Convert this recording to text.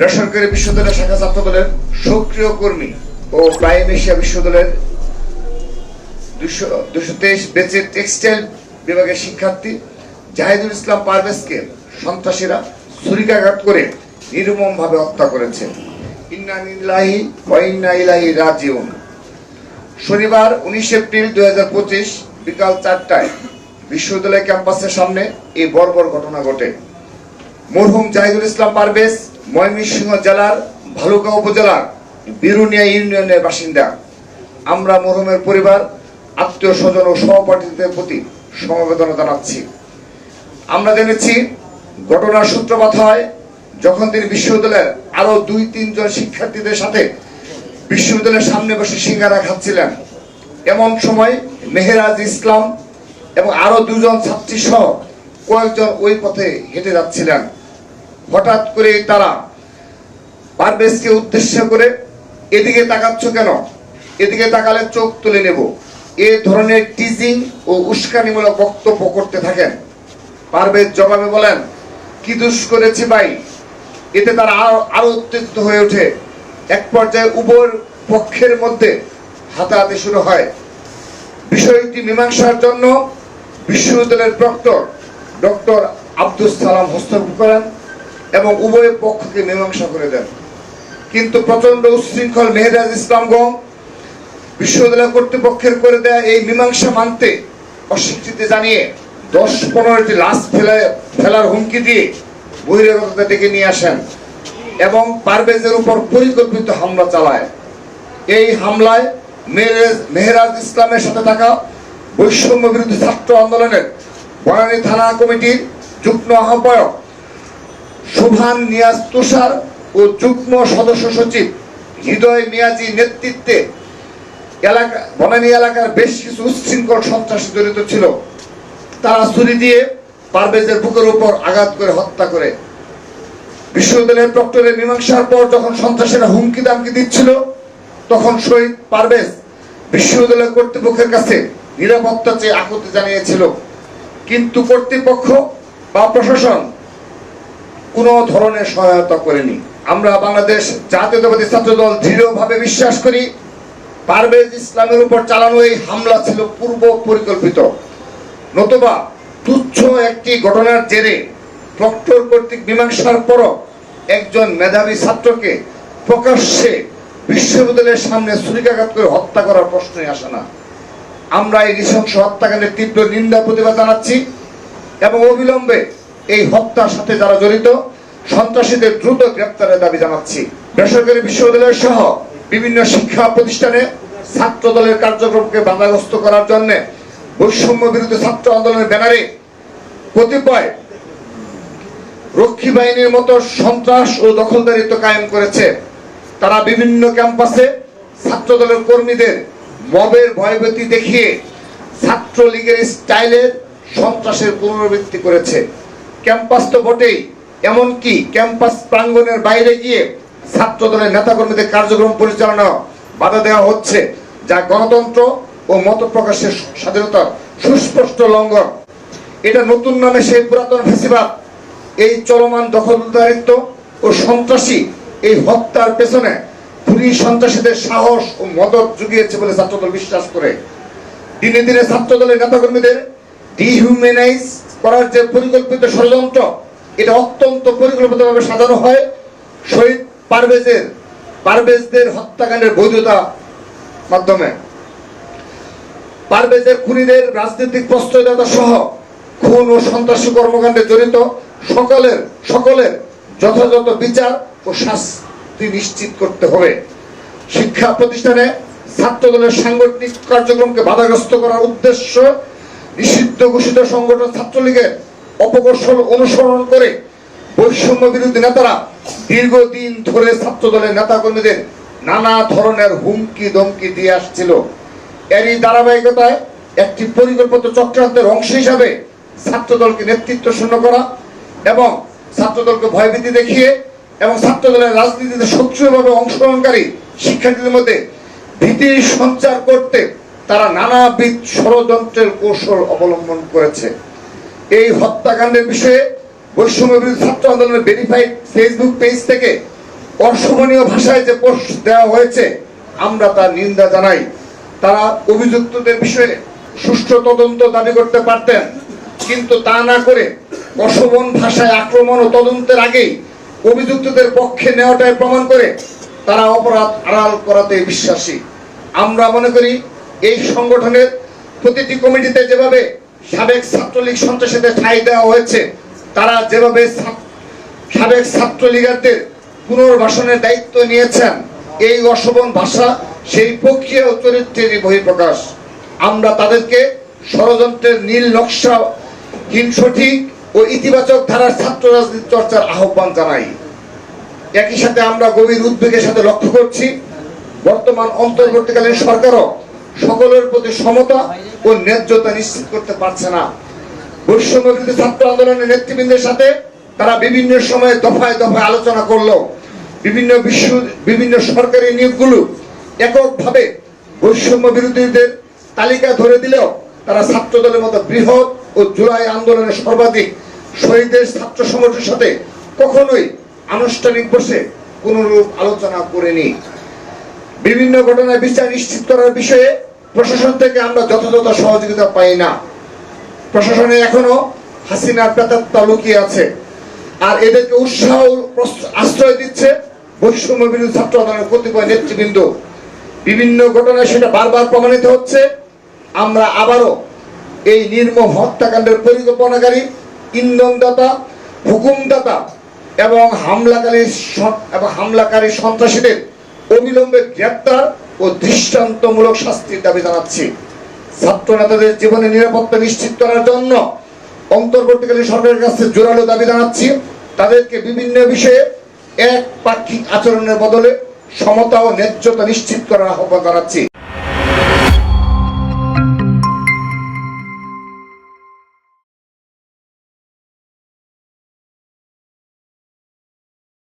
বেসরকারি বিশ্ববিদ্যালয় শাখা ছাত্র দলের সক্রিয় কর্মী ও প্রাইম এশিয়া বিশ্ববিদ্যালয়ের দুশো তেইশ বেচের টেক্সটাইল বিভাগের শিক্ষার্থী জাহিদুল ইসলাম পারভেজকে সন্ত্রাসীরা ছুরিকাঘাত করে নির্মমভাবে হত্যা করেছে। ইন্না নিল্লাহি ওয়া রাজিউন। শনিবার উনিশ এপ্রিল দুই হাজার পঁচিশ বিকাল চারটায় বিশ্ববিদ্যালয় ক্যাম্পাসের সামনে এই বর্বর ঘটনা ঘটে। মরহুম জাহিদুল ইসলাম পারভেজ ময়মনসিংহ জেলার ভালুকা উপজেলার বিরুনিয়া ইউনিয়নের বাসিন্দা। আমরা মরহুমের পরিবার, আত্মীয় স্বজন ও সহপাঠীদের প্রতি সমবেদনা জানাচ্ছি। আমরা জেনেছি, ঘটনার সূত্রপাত হয় যখন তিনি বিশ্ববিদ্যালয়ের আরও দুই, তিনজন শিক্ষার্থীদের সাথে বিশ্ববিদ্যালয়ের সামনে বসে সিঙ্গারা খাচ্ছিলেন। এমন সময় মেহেরাজ ইসলাম এবং আরও দুজন ছাত্রী সহ কয়েকজন ওই পথে হেঁটে যাচ্ছিলেন। হঠাৎ করে তারা পারভেজকে উদ্দেশ্য করে এদিকে তাকাচ্ছ কেন? এদিকে তাকালে চোখ তুলে নেব। এ ধরনের টিজিং ও উস্কানিমূলক বক্তব্য করতে থাকেন। পারভেজ জবাবে বলেন, কি দুষ করেছি ভাই? এতে তারা আরও আরও উত্তেজিত হয়ে ওঠে। এক পর্যায়ে উভয় পক্ষের মধ্যে হাতাহাতি শুরু হয়। বিষয়টি মীমাংসার জন্য বিশ্ববিদ্যালয়ের প্রক্টর ডক্টর আব্দুল সালাম হস্তক্ষেপ করেন। এবং উভয় পক্ষকে মীমাংসা করে দেন। কিন্তু প্রচণ্ড উচ্ছৃঙ্খল মেহরাজ ইসলামগণ বিশ্ববিদ্যালয় কর্তৃপক্ষের করে দেয়া এই মীমাংসা মানতে অস্বীকৃতি জানিয়ে দশ পনেরোটি লাশ ফেলে ফেলার হুমকি দিয়ে বহিরাগতদের ডেকে নিয়ে আসেন এবং পারভেজের উপর পরিকল্পিত হামলা চালায়। এই হামলায় মেহরাজ মেহরাজ ইসলামের সাথে থাকা বৈষম্য বিরোধী ছাত্র আন্দোলনের বনানী থানা কমিটির যুগ্ম আহ্বায়ক সুভান নিয়াজ তুষার ও যুগ্ম সদস্য সচিব। হৃদয় মিয়াজি নেতৃত্বে এলাকা বনানী এলাকার বেশ কিছু উচ্ছৃঙ্খল সন্ত্রাসী জড়িত ছিল। তারা ছুরি দিয়ে পারভেজের বুকের উপর আঘাত করে হত্যা করে। বিশ্ববিদ্যালয়ের প্রক্টরের মীমাংসার পর যখন সন্ত্রাসীরা হুমকি দামকি দিচ্ছিল, তখন শহীদ পারভেজ বিশ্ববিদ্যালয় কর্তৃপক্ষের কাছে নিরাপত্তা চেয়ে আকুতি জানিয়েছিল। কিন্তু কর্তৃপক্ষ বা প্রশাসন কোনো ধরনের সহায়তা করেনি। আমরা বাংলাদেশ জাতীয়তাবাদী ছাত্র দল দৃঢ়ভাবে বিশ্বাস করি, পারভেজ ইসলামের উপর চালানো এই হামলা ছিল পূর্ব পরিকল্পিত। নতুবা তুচ্ছ একটি ঘটনার জেরে প্রক্টর কর্তৃক মীমাংসার পরও একজন মেধাবী ছাত্রকে প্রকাশ্যে বিশ্ববিদ্যালয়ের সামনে ছুরিকাঘাত করে হত্যা করার প্রশ্নই আসে না। আমরা এই নৃশংস হত্যাকাণ্ডের তীব্র নিন্দা প্রতিবাদ জানাচ্ছি এবং অবিলম্বে এই হত্যার সাথে যারা জড়িত, সন্ত্রাসীদের দ্রুত গ্রেপ্তারের দাবি জানাচ্ছি। বেসরকারি বিশ্ববিদ্যালয় সহ বিভিন্ন শিক্ষা প্রতিষ্ঠানে ছাত্র দলের কার্যক্রমকে বাধাগ্রস্ত করার জন্য বৈষম্য বিরোধী ছাত্র আন্দোলনের ব্যানারে কতিপয় রক্ষী বাহিনীর মতো সন্ত্রাস ও দখলদারিত্ব কায়েম করেছে। তারা বিভিন্ন ক্যাম্পাসে ছাত্র দলের কর্মীদের মবের ভয়ভীতি দেখিয়ে ছাত্রলীগের স্টাইলের সন্ত্রাসের পুনরাবৃত্তি করেছে। ক্যাম্পাস তো বটেই। এমনকি ক্যাম্পাস প্রাঙ্গণের বাইরে গিয়ে ছাত্র দলের নেতাকর্মীদের কার্যক্রম পরিচালনা বাধা দেওয়া হচ্ছে, যা গণতন্ত্র ও মত প্রকাশের স্বাধীনতার সুস্পষ্ট লঙ্ঘন। এটা নতুন নামে সেই পুরাতন ফেসিবাদ, এই চলমান দখলদারিত্ব ও সন্ত্রাসী এই হত্যার পেছনে খুনি সন্ত্রাসীদের সাহস ও মদত জুগিয়েছে বলে ছাত্রদল বিশ্বাস করে। দিনে দিনে ছাত্রদলের নেতাকর্মীদের ডিহিউম্যানাইজ করার যে পরিকল্পিত ষড়যন্ত্র। এটা অত্যন্ত পরিকল্পিতভাবে সাজানো হয়। শহীদ পারভেজের, পারভেজদের হত্যাকাণ্ডের বৈধতা মাধ্যমে। পারভেজের খুনিদের রাজনৈতিক প্রশ্রয়দাতা সহ খুন ও সন্ত্রাসী কর্মকাণ্ডে জড়িত সকলের সকলের যথাযথ বিচার ও শাস্তি নিশ্চিত করতে হবে। শিক্ষা প্রতিষ্ঠানে ছাত্র দলের সাংগঠনিক কার্যক্রমকে বাধাগ্রস্ত করার উদ্দেশ্য নিষিদ্ধ ঘোষিত সংগঠন ছাত্রলীগের অপকৌশল অনুসরণ করে বৈষম্য বিরোধী নেতারা দীর্ঘদিন ধরে ছাত্র দলের নেতাকর্মীদের নানা ধরনের হুমকি ধমকি দিয়ে আসছিল। এরই ধারাবাহিকতায় একটি পরিকল্পিত চক্রান্তের অংশ হিসাবে ছাত্রদলকে নেতৃত্ব শূন্য করা এবং ছাত্রদলকে ভয়ভীতি দেখিয়ে এবং ছাত্রদলের রাজনীতিতে সক্রিয়ভাবে অংশগ্রহণকারী শিক্ষার্থীদের মধ্যে ভীতি সঞ্চার করতে তারা নানাবিধ ষড়যন্ত্রের কৌশল অবলম্বন করেছে। এই হত্যাকাণ্ডের বিষয়ে বৈষম্য বিরোধী ছাত্র আন্দোলনের ভেরিফাইড ফেসবুক পেজ থেকে অশোভনীয় ভাষায় যে পোস্ট দেওয়া হয়েছে, আমরা তার নিন্দা জানাই। তারা অভিযুক্তদের বিষয়ে সুষ্ঠু তদন্ত দাবি করতে পারতেন, কিন্তু তা না করে অশোভন ভাষায় আক্রমণ ও তদন্তের আগেই অভিযুক্তদের পক্ষে নেওয়াটাই প্রমাণ করে তারা অপরাধ আড়াল করাতে বিশ্বাসী। আমরা মনে করি এই সংগঠনের প্রতিটি কমিটিতে যেভাবে সাবেক ছাত্রলীগ সন্ত্রাসীদের ঠাঁই দেওয়া হয়েছে, তারা যেভাবে সাবেক ছাত্রলীগারদের পুনর্বাসনের দায়িত্ব নিয়েছেন, এই অশোভন ভাষা, সেই প্রক্রিয়া ও চরিত্রেরই বহিঃপ্রকাশ। আমরা তাদেরকে ষড়যন্ত্রের নীল নকশা, হীন সঠিক ও ইতিবাচক ধারার ছাত্র রাজনীতি চর্চার আহ্বান জানাই। একই সাথে আমরা গভীর উদ্বেগের সাথে লক্ষ্য করছি, বর্তমান অন্তর্বর্তীকালীন সরকারও সকলের প্রতি সমতা ও ন্যায্যতা নিশ্চিত করতে পারছে না। বৈষম্য ছাত্র আন্দোলনের নেতৃবৃন্দের সাথে তারা বিভিন্ন সময়ে দফায় দফায় আলোচনা করল। বিভিন্ন বিশ্ব, বিভিন্ন সরকারি নিয়োগগুলো এককভাবে বৈষম্য বিরোধীদের তালিকা ধরে দিলেও তারা ছাত্র দলের মতো বৃহৎ ও জুলাই আন্দোলনের সর্বাধিক শহীদের ছাত্র সংগঠনের সাথে কখনোই আনুষ্ঠানিক বসে কোনোরূপ আলোচনা করেনি। বিভিন্ন ঘটনায় বিচার নিশ্চিত করার বিষয়ে প্রশাসন থেকে আমরা যথাযথ সহযোগিতা পাই না। প্রশাসনে এখনও হাসিনার প্রেতাত্মা লুকিয়ে আছে। আর এদেরকে উৎসাহ আশ্রয় দিচ্ছে বৈষম্য বিরোধী ছাত্র আন্দোলনের কতিপয় নেতৃবৃন্দ। বিভিন্ন ঘটনায় সেটা বারবার প্রমাণিত হচ্ছে। আমরা আবারও এই নির্মম হত্যাকাণ্ডের পরিকল্পনাকারী, ইন্ধনদাতা, হুকুমদাতা এবং হামলাকারী এবং হামলাকারী সন্ত্রাসীদের অবিলম্বে গ্রেপ্তার ও দৃষ্টান্তমূলক শাস্তির দাবি জানাচ্ছি। ছাত্র নেতাদের জীবনে নিরাপত্তা নিশ্চিত করার জন্য অন্তর্বর্তীকালীন সরকারের কাছে জোরালো দাবি জানাচ্ছি। তাদেরকে বিভিন্ন বিষয়ে এক পাক্ষিক আচরণের বদলে সমতা ও ন্যায্যতা নিশ্চিত করার আহ্বান জানাচ্ছি।